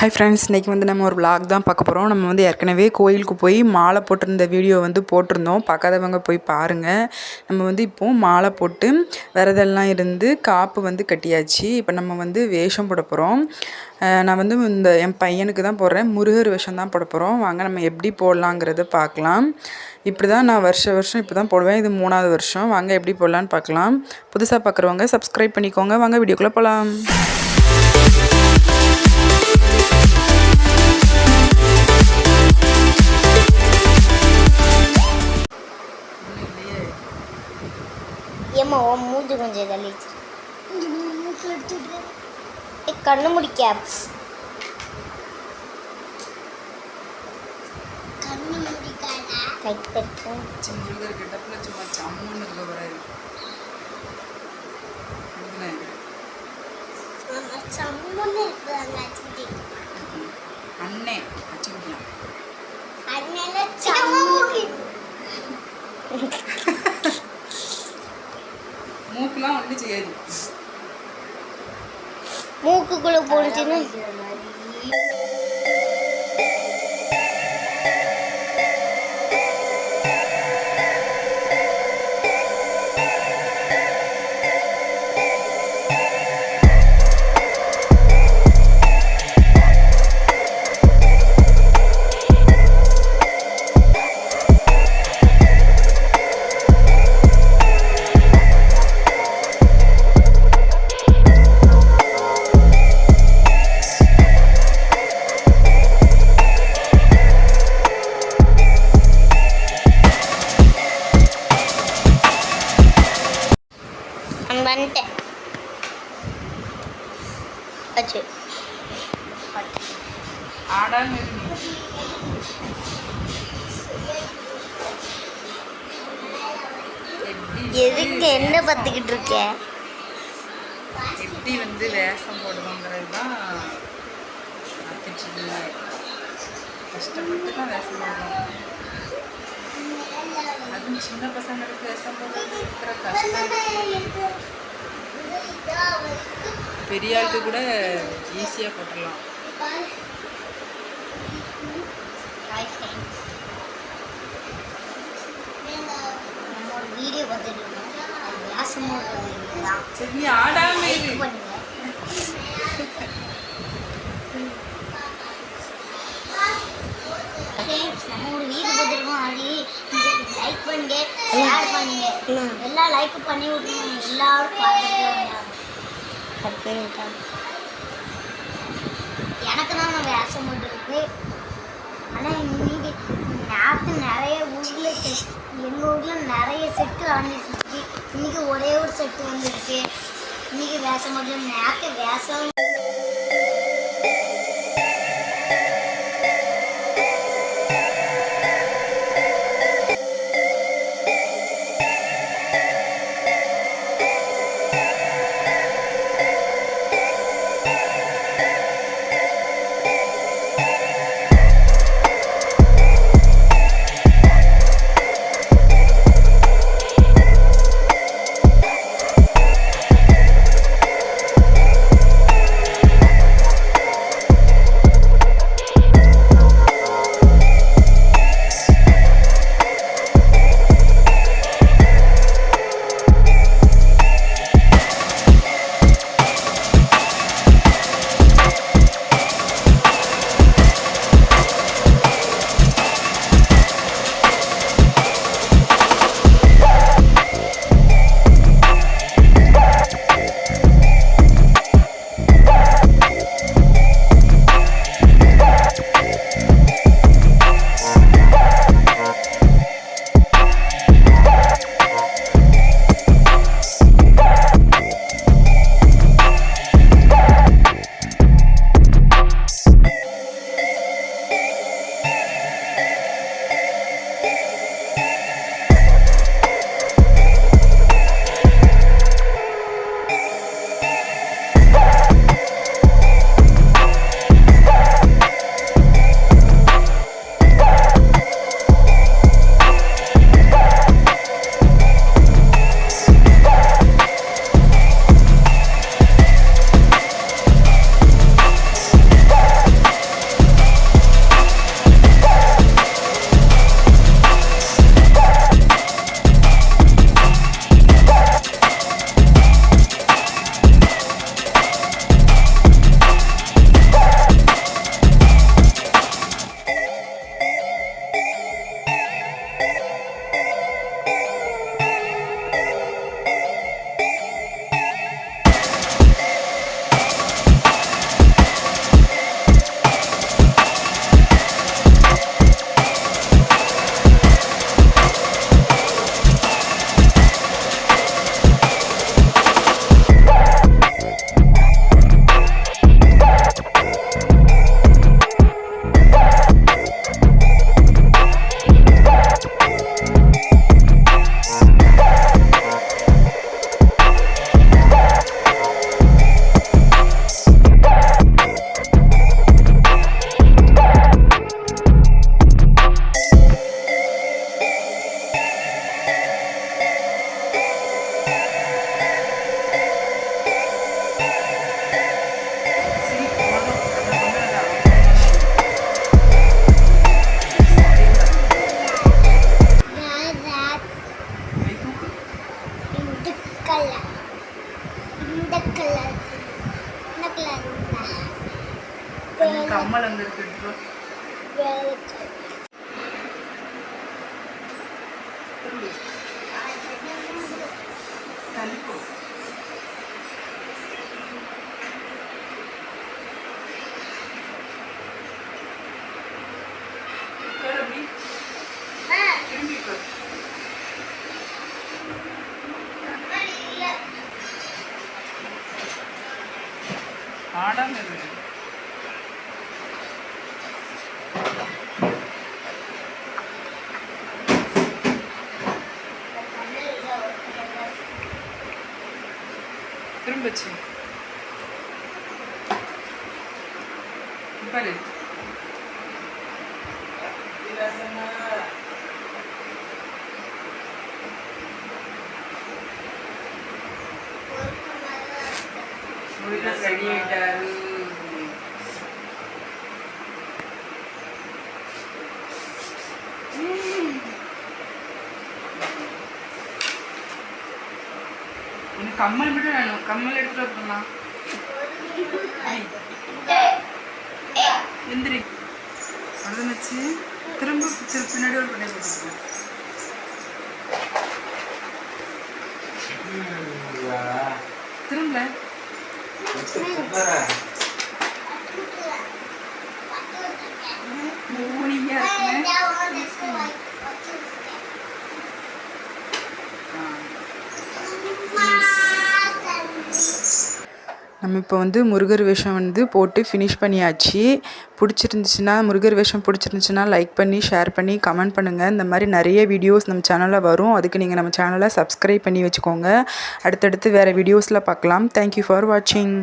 Hi friends இன்றைக்கி வந்து நம்ம ஒரு விளாக் தான் பார்க்க போகிறோம் நம்ம வந்து ஏற்கனவே கோயிலுக்கு போய் மாலை போட்டிருந்த வீடியோ வந்து போட்டிருந்தோம். பார்க்காதவங்க போய் பாருங்கள் நம்ம வந்து இப்போது மாலை போட்டு விரதெல்லாம் இருந்து காப்பு வந்து கட்டியாச்சு. இப்போ நம்ம வந்து வேஷம் போட போகிறோம் நான் வந்து இந்த என் பையனுக்கு தான் போடுறேன். முருகர் வேஷம் தான் போட போகிறோம் வாங்க நம்ம எப்படி போடலாங்கிறத பார்க்கலாம். இப்படி தான் நான் வருஷ வருஷம் இப்போ தான் போடுவேன். இது மூணாவது வருஷம். வாங்க எப்படி போடலான்னு பார்க்கலாம். புதுசாக பார்க்குறவங்க சப்ஸ்கிரைப் பண்ணிக்கோங்க. வாங்க வீடியோக்குள்ளே போகலாம் മൂഞ്ച് കൊഞ്ച് തള്ളിച്ച് കണ്ണു മുടിക്കാം. കൈപ്പറ്റും ചമ്മന്ന് ഇരിക്കുന്നതാണ് മൂക്കുകളും പൊളിച്ചിന്. ஆடாமல் எதுக்கு என்ன பத்துக்கிட்டு இருக்க? எப்படி வந்து வேஷம் போடுவோங்கிறது தான் கற்றுட்ருக்கேன் கஷ்டப்பட்டு தான் வேஷம் போடுவோம் அதுவும் சின்ன பசங்களுக்கு வேஷம் போடுறது பெரிய ஆளுக்கு கூட ஈஸியாக போட்டுடலாம். வீடியோ பார்த்துட்டு நீ Friends, நம்ம ஒரு வீடியோ பார்த்துருக்கோம். அது லைக் பண்ணுங்க ஷேர் பண்ணுங்க. எல்லாம் லைக் பண்ணி விட்டுருங்க எல்லாரும் பத்து பார்த்துட்டு எனக்கு தான் நான் வேஷம் இருக்கு ஆனால் இன்னைக்கு நேற்று நிறைய ஊரில் எங்கள் ஊரில் நிறைய செட்டு வந்துருக்கு. இன்னைக்கு ஒரே ஒரு செட்டு வந்துருக்கு. இன்னைக்கு வேஷம் மட்டும் நேற்று வேஷம் அந்த கம்மல் அங்கே இருக்கு வேலைக்காய் தள்ளிப்போ திரும்பச்சு பாரு முருகன் ரெடி ஆயிட்டாரு கம்மல் மட்டும் வேணும். கம்மல் எடுத்துட்டு வரலாம் எந்திரி. அவ்வளோதான் வச்சு திரும்ப பின்னாடி ஒரு பண்ணி போட்டுருக்கேன் திரும்ப மூணியா இருக்கு நம்ம இப்போ வந்து முருகர் வேஷம் வந்து போட்டு ஃபினிஷ் பண்ணியாச்சு. பிடிச்சிருந்துச்சுன்னா முருகர் வேஷம் பிடிச்சிருந்துச்சுன்னா லைக் பண்ணி ஷேர் பண்ணி கமெண்ட் பண்ணுங்கள் இந்த மாதிரி நிறைய வீடியோஸ் நம்ம சேனலில் வரும். அதுக்கு நீங்கள் நம்ம சேனலை சப்ஸ்கிரைப் பண்ணி வச்சுக்கோங்க. அடுத்தடுத்து வேறு வீடியோஸில் பார்க்கலாம். தேங்க்யூ ஃபார் வாட்சிங்